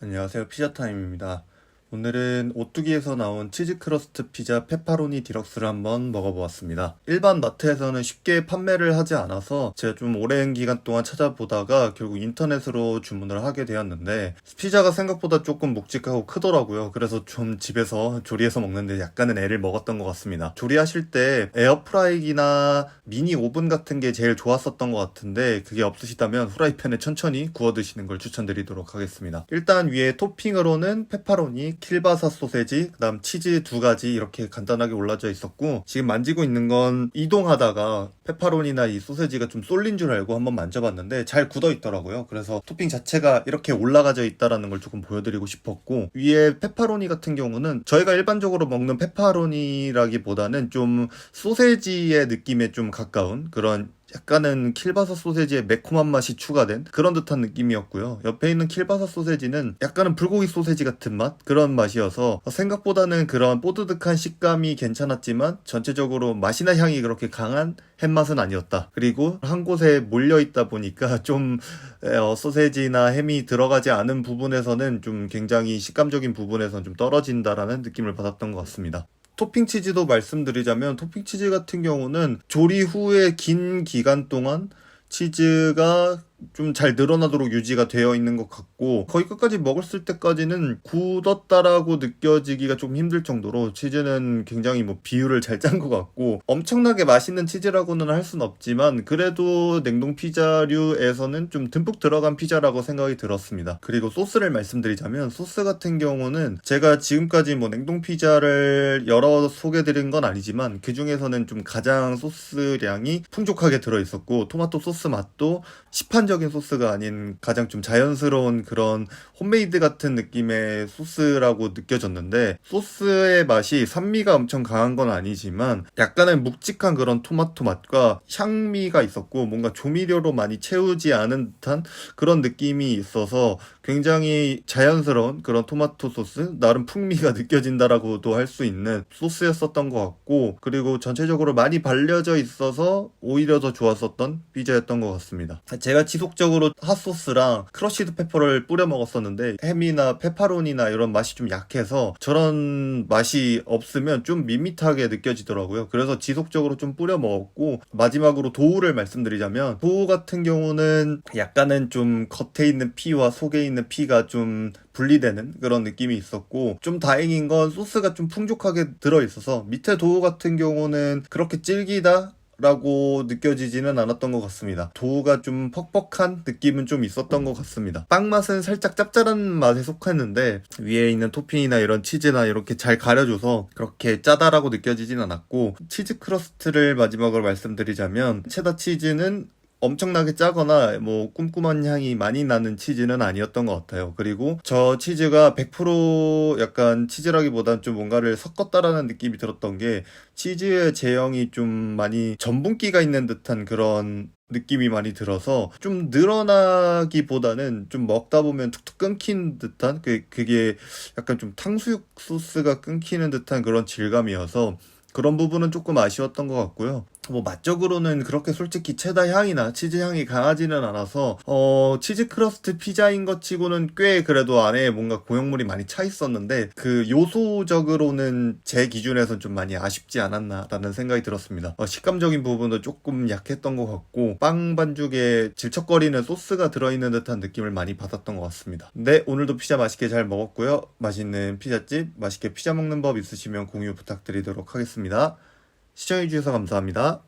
안녕하세요. 피자타임입니다. 오늘은 오뚜기에서 나온 치즈 크러스트 피자 페파로니 디럭스를 한번 먹어보았습니다. 일반 마트에서는 쉽게 판매를 하지 않아서 제가 좀 오랜 기간 동안 찾아보다가 결국 인터넷으로 주문을 하게 되었는데 피자가 생각보다 조금 묵직하고 크더라고요. 그래서 좀 집에서 조리해서 먹는데 약간은 애를 먹었던 것 같습니다. 조리하실 때 에어프라이기나 미니 오븐 같은 게 제일 좋았었던 것 같은데 그게 없으시다면 후라이팬에 천천히 구워 드시는 걸 추천드리도록 하겠습니다. 일단 위에 토핑으로는 페파로니, 킬바사 소세지, 그다음 치즈 두 가지 이렇게 간단하게 올라져 있었고 지금 만지고 있는 건 이동하다가 페파로니나 이 소세지가 좀 쏠린 줄 알고 한번 만져봤는데 잘 굳어 있더라고요. 그래서 토핑 자체가 이렇게 올라가져 있다라는 걸 조금 보여드리고 싶었고 위에 페파로니 같은 경우는 저희가 일반적으로 먹는 페파로니라기보다는 좀 소세지의 느낌에 좀 가까운 그런 약간은 킬바사 소세지의 매콤한 맛이 추가된 그런 듯한 느낌이었고요. 옆에 있는 킬바사 소세지는 약간은 불고기 소세지 같은 맛? 그런 맛이어서 생각보다는 그런 뽀드득한 식감이 괜찮았지만 전체적으로 맛이나 향이 그렇게 강한 햄맛은 아니었다. 그리고 한 곳에 몰려 있다 보니까 좀 어, 소세지나 햄이 들어가지 않은 부분에서는 좀 굉장히 식감적인 부분에서는 좀 떨어진다라는 느낌을 받았던 것 같습니다. 토핑 치즈도 말씀드리자면 토핑 치즈 같은 경우는 조리 후에 긴 기간 동안 치즈가 좀 잘 늘어나도록 유지가 되어 있는 것 같고 거의 끝까지 먹었을 때까지는 굳었다라고 느껴지기가 좀 힘들 정도로 치즈는 굉장히 뭐 비율을 잘 짠 것 같고 엄청나게 맛있는 치즈라고는 할 순 없지만 그래도 냉동 피자류에서는 좀 듬뿍 들어간 피자라고 생각이 들었습니다. 그리고 소스를 말씀드리자면 소스 같은 경우는 제가 지금까지 뭐 냉동 피자를 여러 소개드린 건 아니지만 그 중에서는 좀 가장 소스량이 풍족하게 들어 있었고 토마토 소스 맛도 시판 적인 소스가 아닌 가장 좀 자연스러운 그런 홈메이드 같은 느낌의 소스라고 느껴졌는데 소스의 맛이 산미가 엄청 강한 건 아니지만 약간의 묵직한 그런 토마토 맛과 향미가 있었고 뭔가 조미료로 많이 채우지 않은 듯한 그런 느낌이 있어서 굉장히 자연스러운 그런 토마토 소스 나름 풍미가 느껴진다라고도 할 수 있는 소스였었던 것 같고 그리고 전체적으로 많이 발려져 있어서 오히려 더 좋았었던 피자였던 것 같습니다. 제가 지 속적으로 핫소스랑 크러쉬드 페퍼를 뿌려 먹었었는데 햄이나 페파로니나 이런 맛이 좀 약해서 저런 맛이 없으면 좀 밋밋하게 느껴지더라고요. 그래서 지속적으로 좀 뿌려 먹었고 마지막으로 도우를 말씀드리자면 도우 같은 경우는 약간은 좀 겉에 있는 피와 속에 있는 피가 좀 분리되는 그런 느낌이 있었고 좀 다행인 건 소스가 좀 풍족하게 들어 있어서 밑에 도우 같은 경우는 그렇게 질기다 라고 느껴지지는 않았던 것 같습니다. 도우가 좀 퍽퍽한 느낌은 좀 있었던 것 같습니다. 빵 맛은 살짝 짭짤한 맛에 속했는데 위에 있는 토핑이나 이런 치즈나 이렇게 잘 가려줘서 그렇게 짜다라고 느껴지진 않았고 치즈 크러스트를 마지막으로 말씀드리자면 체다 치즈는 엄청나게 짜거나 뭐 쿰쿰한 향이 많이 나는 치즈는 아니었던 것 같아요. 그리고 저 치즈가 100% 약간 치즈라기보단 좀 뭔가를 섞었다라는 느낌이 들었던 게 치즈의 제형이 좀 많이 전분기가 있는 듯한 그런 느낌이 많이 들어서 좀 늘어나기보다는 좀 먹다 보면 툭툭 끊긴 듯한 그 그게 약간 좀 탕수육 소스가 끊기는 듯한 그런 질감이어서 그런 부분은 조금 아쉬웠던 것 같고요. 뭐 맛적으로는 그렇게 솔직히 체다 향이나 치즈 향이 강하지는 않아서 어 치즈 크러스트 피자인 것 치고는 꽤 그래도 안에 뭔가 고형물이 많이 차 있었는데 그 요소적으로는 제 기준에선 좀 많이 아쉽지 않았나라는 생각이 들었습니다. 어, 식감적인 부분도 조금 약했던 것 같고 빵 반죽에 질척거리는 소스가 들어있는 듯한 느낌을 많이 받았던 것 같습니다. 네 오늘도 피자 맛있게 잘 먹었고요. 맛있는 피자집 맛있게 피자 먹는 법 있으시면 공유 부탁드리도록 하겠습니다. 시청해주셔서 감사합니다.